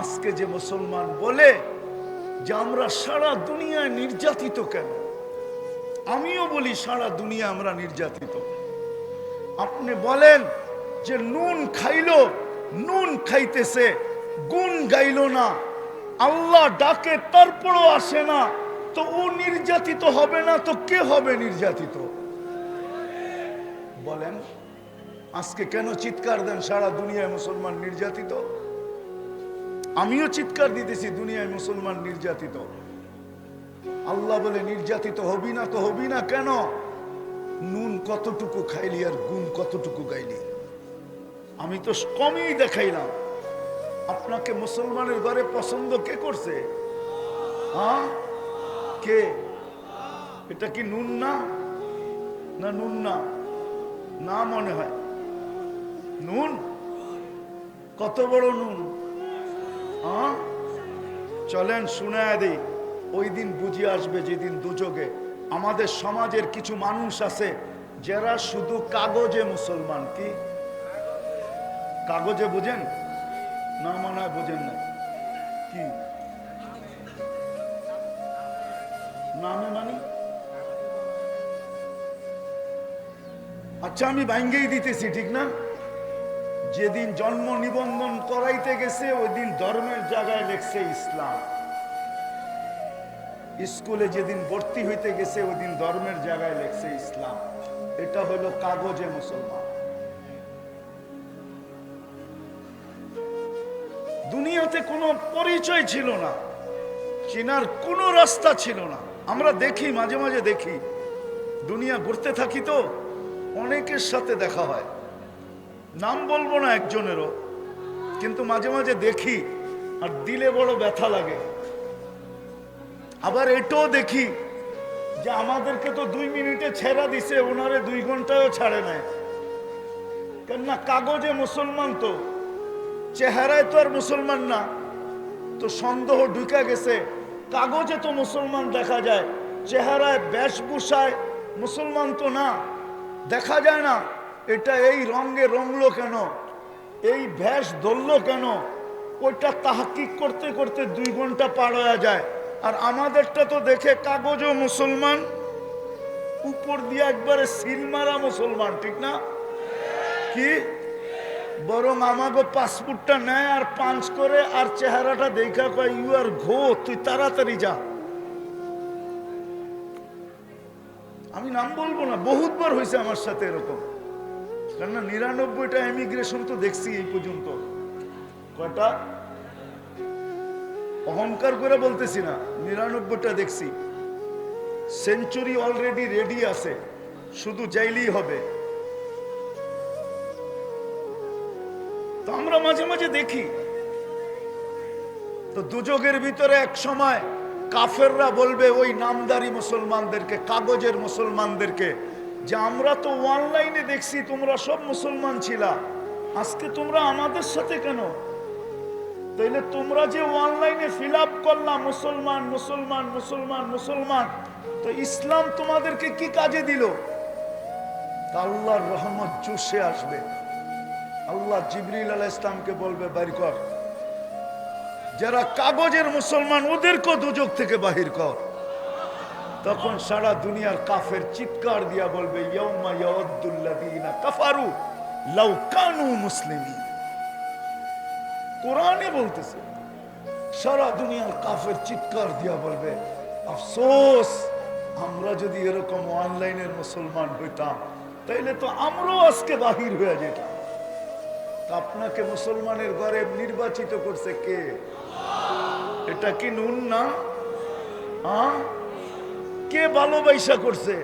আজকে যে মুসলমান বলে যে আমরা সারা দুনিয়ায় নির্যাতিত কেন? আমিও বলি সারা দুনিয়া আমরা নির্যাতিত। আপনি বলেন যে নুন খাইলো, নুন খাইতেছে, গুণ গাইলো না। আল্লাহ ডাকে, তারপরও আসে না। তো ও নির্যাতিত হবে না, তো কে হবে নির্যাতিত? বলেন, আজকে কেন চিৎকার দেন সারা দুনিয়ায় মুসলমান নির্যাতিত? আমিও চিৎকার দিতেছি, দুনিয়ায় মুসলমান নির্যাতিত। আল্লাহ বলে, নির্যাতিত হবি না তো হবি না কেন? নুন কতটুকু খাইলি আর গুণ কতটুকু গাইলি? আমি তো কমই দেখাইলাম। আপনাকে মুসলমানের ঘরে পছন্দ কে করছে? হ্যাঁ? কে? এটা কি নুন না? না, নুন না। না মনে হয়। নুন? কত বড় নুন? হ্যাঁ? চলেন শুনে দিই। ওই দিন বুঝিয়ে আসবে যেদিন দুযোগে আমাদের সমাজের কিছু মানুষ আছে, যারা শুধু কাগজে মুসলমান, কি? কাগজে বুঝেন? না মনে হয় বুঝেন না। কি? নামে মানি? আচ্ছা আমি ভাঙ্গেই দিতেছি, ঠিক না? যেদিন জন্ম নিবন্ধন করাইতে গেছে ওই দিন ধর্মের জায়গায় লেখছে ইসলাম। স্কুলে যেদিন ভর্তি হইতে গেছে ওই দিন ধর্মের জায়গায় লেখছে ইসলাম। এটা হলো কাগজে মুসলমান। দুনিয়াতে কোনো পরিচয় ছিল না, চেনার কোনো রাস্তা ছিল না। আমরা দেখি, মাঝে মাঝে দেখি। দুনিয়া ঘুরতে থাকি তো, অনেকের সাথে দেখা হয়। নাম বলব না একজনেরও, কিন্তু মাঝে মাঝে দেখি আর দিলে বড় ব্যথা লাগে। আবার এটাও দেখি যে আমাদেরকে তো দুই মিনিটে ছেড়া দিছে, ওনারে দুই ঘন্টায়ও ছাড়ে নেয় কেননা কাগজে মুসলমান তো, চেহারায় তো আর মুসলমান না, তো সন্দেহ ঢুকে গেছে, কাগজে তো মুসলমান দেখা যায়, চেহারায় বেশভূষায় মুসলমান তো না, দেখা যায় না। এটা এই রঙে রঙলো কেন? এই ভেষ ধরলো কেন? ওইটা তাহাকিক করতে করতে দুই ঘণ্টা পার হয়ে যায়। আর আমাদেরটা তো দেখে কাগজও মুসলমান, উপর দিয়ে একবারে সিল মারা মুসলমান, ঠিক না? কি? বরং আমাকে পাসপোর্টটা নেয় আর পাঞ্চ করে আর চেহারাটা দেখা কয়, ইউ আর ঘো, তুই তাড়াতাড়ি যা। আমি নাম বলব না, বহুতবার হয়েছে আমার সাথে এরকম। কেননা নিরানব্বইটা এমিগ্রেশন তো দেখছি এই পর্যন্ত। কয়টা? অহংকার করে বলতেছি না, নিরানব্বইটা দেখছি। সেঞ্চুরি অলরেডি রেডি আছে, শুধু যাইলেই হবে। তো আমরা মাঝে মাঝে দেখি, তো দুযোগের ভিতরে এক সময় কাফেররা বলবে, ওই নামদারি মুসলমানদেরকে, কাগজের মুসলমানদেরকে যে আমরা তো অনলাইনে দেখছি, তোমরা সব মুসলমান ছিলা। আজকে তোমরা আমাদের সাথে কেন? তাইলে তোমরা যে অনলাইনে ফিল আপ করলাম মুসলমান মুসলমান মুসলমান মুসলমান, তো ইসলাম তোমাদেরকে কি কাজে দিল? আল্লাহর রহমত জোশে আসবে। আল্লাহ জিবরিল আলাহ ইসলামকে বলবে, বাইর কর। যারা কাগজের মুসলমান ওদেরকে দুযোগ থেকে বাহির কর। তখন সারা দুনিয়ার কাফের চিৎকার দিয়া বলবে, ইয়াউমা ইয়াউদ্দুল্লাযীনা কাফারু লাউ কানু মুসলিমিন। কোরআনে বলতেছে, সারা দুনিয়ার কাফের চিৎকার দিয়া বলবে, আফসোস, আমরা যদি এরকম অনলাইনের মুসলমান হইতাম, তাইলে তো আমরাও আজকে বাহির হয়ে যেতাম। আপনাকে মুসলমানের ঘরে নির্বাচিত করছে কে? এটা কি নুন না? হ্যাঁ কে ভালোবাসা করছে?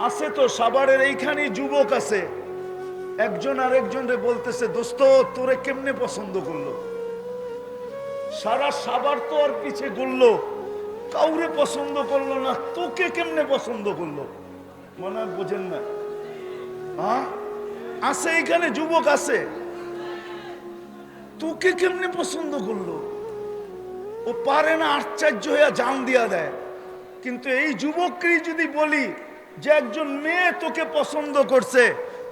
আছে তো সাভারের এইখানে যুবক আছে। একজন আর আরেকজনরে বলতেছে, দোস্ত, তোরে কেমনে পছন্দ করল? সারা সাবার তো আর পিছে করল কাউরে পছন্দ করল না, তোকে কেমনে পছন্দ করল? মনে হয় বোঝেন না। হ্যাঁ? আছে, এখানে যুবক আছে। তোকে কেমনে পছন্দ করল? ও পারে না আশ্চর্য হইয়া জান দিয়া দেয়। কিন্তু এই যুবককেই যদি বলি যে একজন মেয়ে তোকে পছন্দ করছে,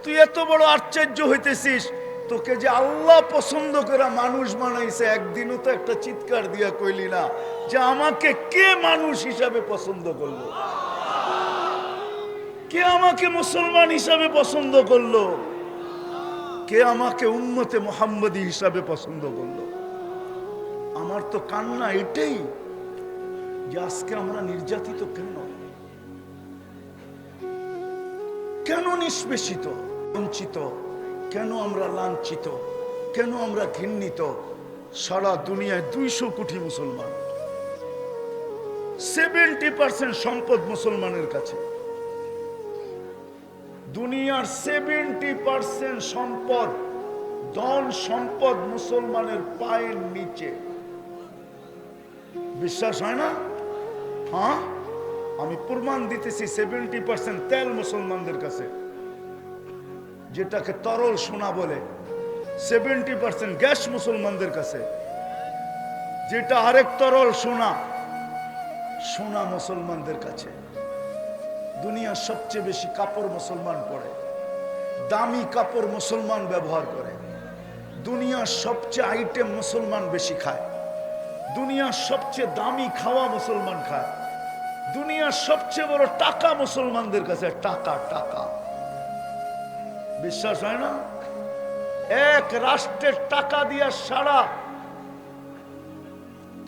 তুই এত বড় আশ্চর্য হইতেছিস। তোকে যে আল্লাহ পছন্দ করা মানুষ বানাইছে, একদিনও তো একটা চিৎকার দিয়া কইলি না যে আমাকে কে মানুষ হিসাবে পছন্দ করল? কে আমাকে মুসলমান হিসাবে পছন্দ করল? কে আমাকে উম্মতে মোহাম্মদী হিসাবে পছন্দ করল? আমার তো কান্না এটাই। যে আজকে আমরা নির্যাতিত কেন? কেন নিষ্পেষিত, বঞ্চিত? কেন আমরা লাঞ্ছিত? কেন আমরা ঘৃণিত? সারা দুনিয়ায় দুইশো কোটি মুসলমান। সেভেন্টি পার্সেন্ট সম্পদ মুসলমানের কাছে। দুনিয়ার সেভেন্টি পার্সেন্ট সম্পদ, ধন সম্পদ মুসলমানের পায়ের নিচে। বিশ্বাস হয় না? হ্যাঁ? আমি প্রমাণ দিতেছি সেভেন্টি পার্সেন্ট তেল মুসলমানদের কাছে। যেটাকে তরল সোনা বলে সেভেন্টি পার্সেন্ট গ্যাস মুসলমানদের কাছে। যেটা আরেক তরল সোনা সোনা মুসলমানদের কাছে। দুনিয়ার সবচেয়ে বেশি কাপড় মুসলমান পরে, দামি কাপড় মুসলমান ব্যবহার করে। দুনিয়ার সবচেয়ে আইটেম মুসলমান বেশি খায়। দুনিয়ার সবচেয়ে দামি খাওয়া মুসলমান খায়। দুনিয়ার সবচেয়ে বড় টাকা মুসলমানদের কাছে, টাকা টাকা। বিশ্বাস হয় না? এক রাষ্ট্রের টাকা দিয়া সারা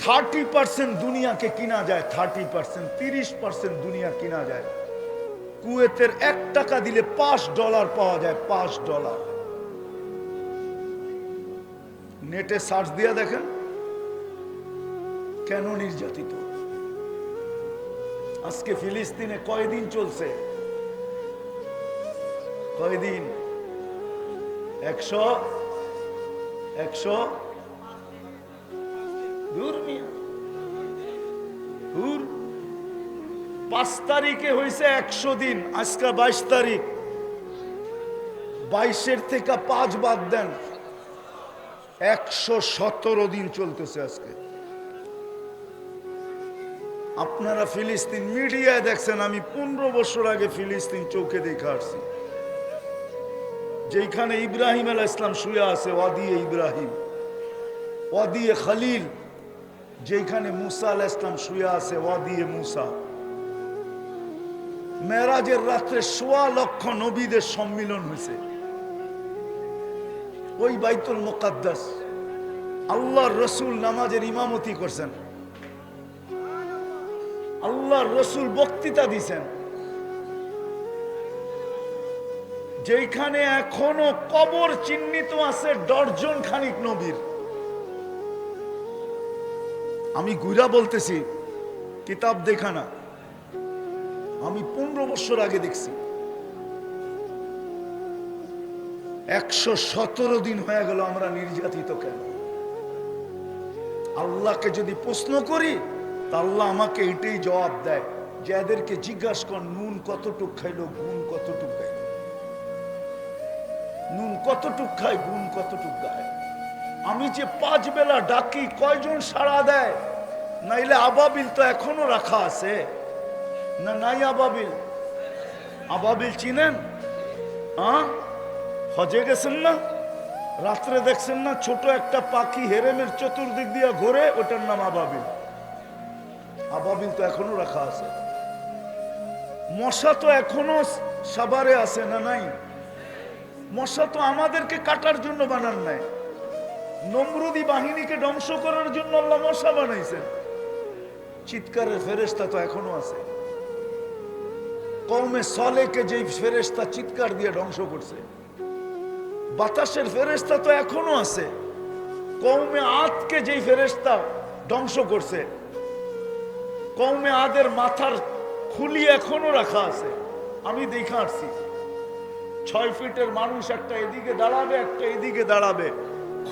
থার্টি পার্সেন্ট দুনিয়াকে কিনা যায়, থার্টি পার্সেন্ট, তিরিশ পার্সেন্ট দুনিয়া কিনা যায়। কুয়েতের এক টাকা দিলে পাঁচ ডলার পাওয়া যায়, পাঁচ ডলার। নেটে সার্চ দিয়া দেখেন, কেন নির্যাতিত? আজকে ফিলিস্তিনে কয়দিন চলছে? কয়দিন? একশো? একশো? পাঁচ তারিখে হয়েছে একশো দিন, আজকে বাইশ তারিখ। বাইশের থেকে পাঁচ বাদ দেন। একশো সতেরো দিন চলতেছে আজকে। আপনারা ফিলিস্তিন মিডিয়ায় দেখছেন, আমি পনেরো বছর আগে ফিলিস্তিন চৌকে দেখে আসছি। যেখানে ইব্রাহিম আল ইসলাম শুয়ে আছে ওয়াদিয়ে ইব্রাহিম ওয়াদিয়ে খালিল যেখানে মুসা আল ইসলাম শুয়ে আছে ওয়াদিয়ে মুসা। মেরাজের রাত্রে সোয়া লক্ষ নবীদের সম্মিলন হয়েছে। ওই বাইতুল মোকাদ্দাস, আল্লাহর রসুল নামাজের ইমামতি করছেন। আল্লাহর রসুল বক্তৃতা দিছেন। যেখানে এখনও কবর চিহ্নিত আছে ডর্জন খানিক নবীর। আমি গুইরা বলতেছি, কিতাব দেখা না। আমি পনেরো বছর আগে দেখছি। একশো সতেরো দিন হয়ে গেল আমরা নির্যাতিত কেন? আল্লাহকে যদি প্রশ্ন করি আল্লাহ আমাকে এটাই জবাব দেয় যে এদেরকে জিজ্ঞাসা কর, নুন কতটুক খাইলো, গুণ কতটুক গাইল নুন কতটুক খায়, গুণ কতটুক গায় আমি যে পাঁচ বেলা ডাকি, কয়জন সাড়া দেয়? নাইলে আবাবিল তো এখনও রাখা আছে। না নাই আবাবিল? আবাবিল চিনেন? হ্যাঁ হজে গেছেন না? রাত্রে দেখছেন না ছোট একটা পাখি হেরেমের চতুর্দিক দিয়ে ঘোরে, ওটার নাম আবাবিল। আবাবিল তো এখনও রাখা আছে। মশা তো এখনও সাবারে আছে না নাই? মশা তো আমাদেরকে কাটার জন্য বানান নাই। নমরুদি বাহিনীকে ধ্বংস করার জন্য আল্লাহ মশা বানাইছেন। চিৎকারের ফেরেস্তা তো এখনও আছে। কৌমে সলেকে যেই ফেরেস্তা চিৎকার দিয়ে ধ্বংস করছে। বাতাসের ফেরেস্তা তো এখনও আছে। কৌমে আতকে যেই ফেরেস্তা ধ্বংস করছে। কৌমে আদের মাথার খুলি এখনও রাখা আছে। আমি দেখে আসছি। ছয় ফিটের মানুষ একটা এদিকে দাঁড়াবে, একটা এদিকে দাঁড়াবে।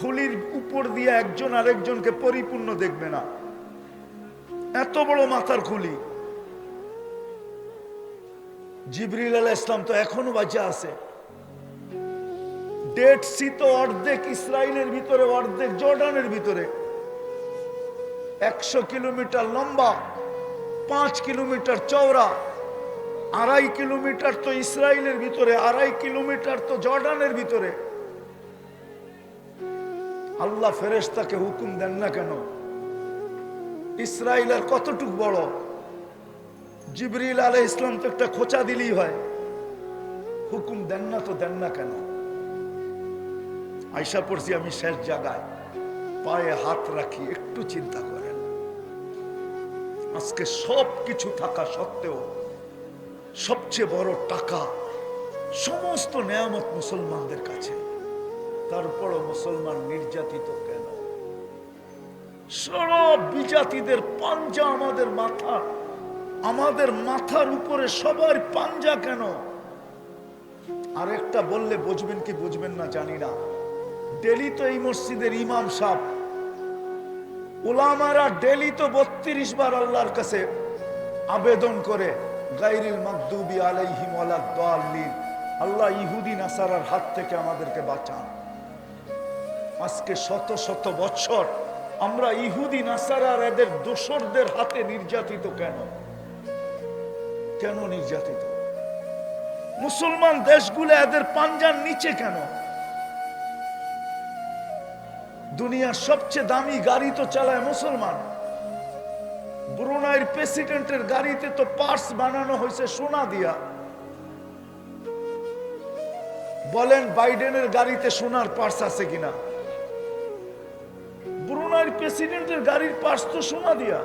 খুলির উপর দিয়ে একজন আরেকজনকে পরিপূর্ণ দেখবে না। এত বড় মাথার খুলি। জিবরিল আলাহ ইসলাম তো এখনও বাঁচা আছে। ডেড সি তো অর্ধেক ইসরায়েলের ভিতরে, অর্ধেক জর্ডানের ভিতরে। একশো কিলোমিটার লম্বা। পাঁচ কিলোমিটার চওড়া, আড়াই কিলোমিটার তো ইসরায়েলের ভিতরে, আড়াই কিলোমিটার তো জর্ডানের ভিতরে। আল্লাহ ফেরেশতাকে হুকুম দেন না কেন? ইসরায়েল আর কতটুক বড়? জিবরিল আলাই ইসলাম তো একটা খোঁচা দিলেই হয়। হুকুম দেন না তো দেন না কেন? আইসা পড়ছি আমি শেষ জায়গায়, পায়ে হাত রাখি, একটু চিন্তা করেন আজকে সব কিছু থাকা সত্ত্বেও সবচেয়ে বড় টাকা সমস্ত নেয়ামত মুসলমানদের কাছে। তারপরও মুসলমান নির্যাতিত কেন? সব বিজাতিদের পাঞ্জা আমাদের মাথা, আমাদের মাথার উপরে সবার পাঞ্জা কেন? আর একটা বললে বুঝবেন কি বুঝবেন না জানি না। ডেলি তো এই মসজিদের ইমাম সাহ ওলামারা ডেলি তো বত্রিশ বার আল্লাহর কাছে আবেদন করে গাইরিল মাকদুবি আলাইহিম ওয়ালাদ দাল্লিন। আল্লাহ ইহুদি, নাসারার হাত থেকে আমাদেরকে বাঁচান। আজকে শত শত বছর আমরা ইহুদি, নাসারার এদের দোসরদের হাতে নির্যাতিত কেন? কেন নির্যাতিত? মুসলমান দেশগুলো এদের পাঞ্জার নিচে কেন? দুনিয়ার সবচেয়ে দামি গাড়ি তো চালায় মুসলমান। ব্রুনাইয়ের প্রেসিডেন্টের গাড়িতে তো পার্স বানানো হয়েছে সোনা দিয়া। বলেন বাইডেনের গাড়িতে সোনার পার্স আছে কিনা? ব্রুনাইয়ের প্রেসিডেন্টের গাড়ির পার্স তো সোনা দিয়া।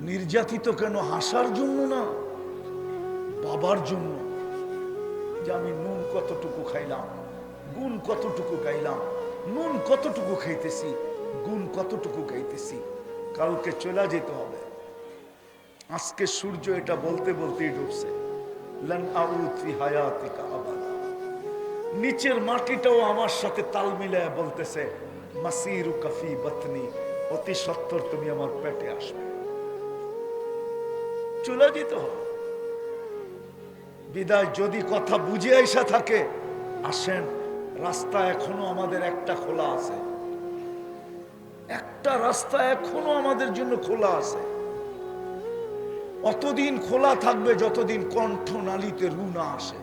নির্যাতিত কেন হাসার জন্য না? বাবার জন্য। যে আমি নুন কতটুকু খাইলাম? গুণ কতটুকু গাইলাম, নুন কতটুকু খাইতেছি, গুণ কতটুকু গাইতেছি কালকে চলে যেতে হবে। আজকে সূর্য এটা বলতে বলতেই ডুবছে। নিচের মাটিটাও আমার সাথে তাল মিলায় বলতেছে মাসিরু কাফি বতনি, অতি সত্তর তুমি আমার পেটে আসবে। চলে যেতে হবে। বিদায় যদি কথা বুঝে আইসা থাকে, আসেন। রাস্তা এখনও আমাদের একটা খোলা আছে। একটা রাস্তা এখনও আমাদের জন্য খোলা আছে। অতদিন খোলা থাকবে যতদিন কণ্ঠ নালিতে রু না আসে।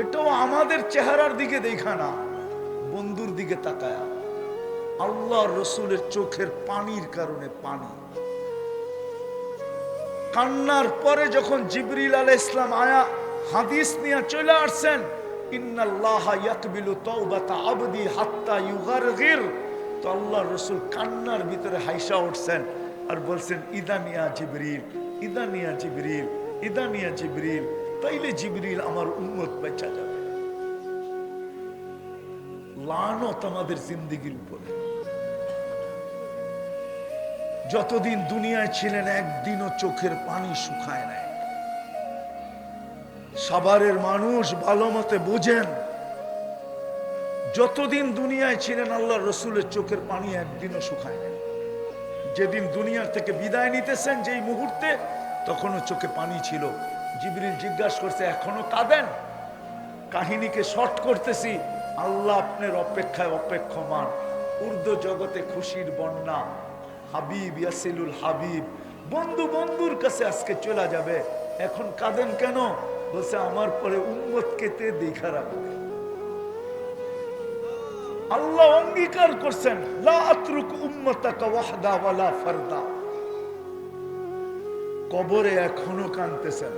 এটাও আমাদের চেহারার দিকে দেখা না, বন্ধুর দিকে তাকায়া। আল্লাহ রসুলের চোখের পানির কারণে পানি। কান্নার পরে যখন জিবরিল আল ইসলাম আয়া হাদিস নিয়ে চলে আসছেন তাইলে আমার উম্মত বেঁচা যাবে। আমাদের যতদিন দুনিয়ায় ছিলেন একদিনও চোখের পানি শুকায় নাই। সাভারের মানুষ ভালো মতে বোঝেন। যতদিন দুনিয়ায় ছিলেন আল্লাহ রসুলের চোখের পানি একদিনও শুকায় নাই। যেদিন দুনিয়ার থেকে বিদায় নিতেছেন, যেই মুহূর্তে, তখনও চোখে পানি ছিল। জিবরিল জিজ্ঞাসা করছে, এখনও কাঁদেন? কাহিনীকে শর্ট করতেছি। আল্লাহ আপনার অপেক্ষায় অপেক্ষমান। উর্দু জগতে খুশির বন্যা। হাবিব, ইয়াসিলুল হাবিব। বন্ধু বন্ধুর কাছে আজকে চলে যাবে। এখন কাঁদেন কেন? বলছে, আমার পরে উম্মত কেতে দেখা রাখবে। আল্লাহ অঙ্গীকার করছেন কবরে এখনও কানতেছেন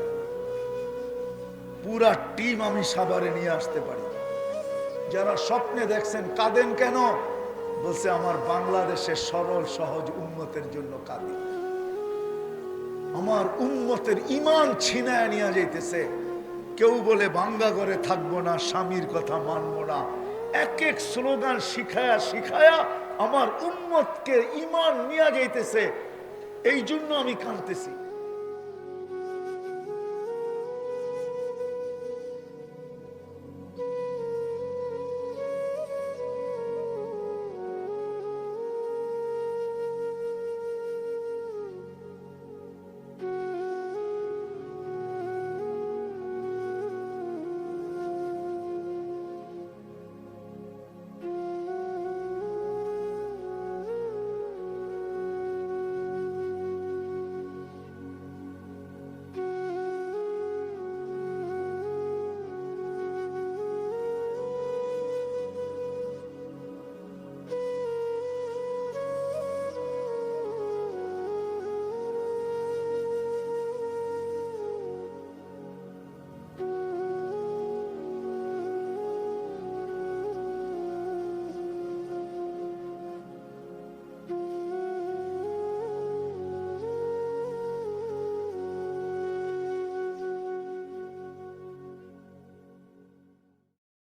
পুরা টিম আমি সাবারে নিয়ে আসতে পারি। যারা স্বপ্নে দেখছেন, কাঁদেন কেন? বলছে, আমার বাংলাদেশের সরল, সহজ উন্মতের জন্য কাঁদি। আমার উন্মতের ইমান ছিনায় নিয়ে যাইতেছে। কেউ বলে বাঙ্গা ঘরে থাকব না, স্বামীর কথা মানবো না। এক এক স্লোগান শিখায়া শিখায়া আমার উন্মতকে ইমান নিয়ে যাইতেছে। এই জন্য আমি কাঁদতেছি।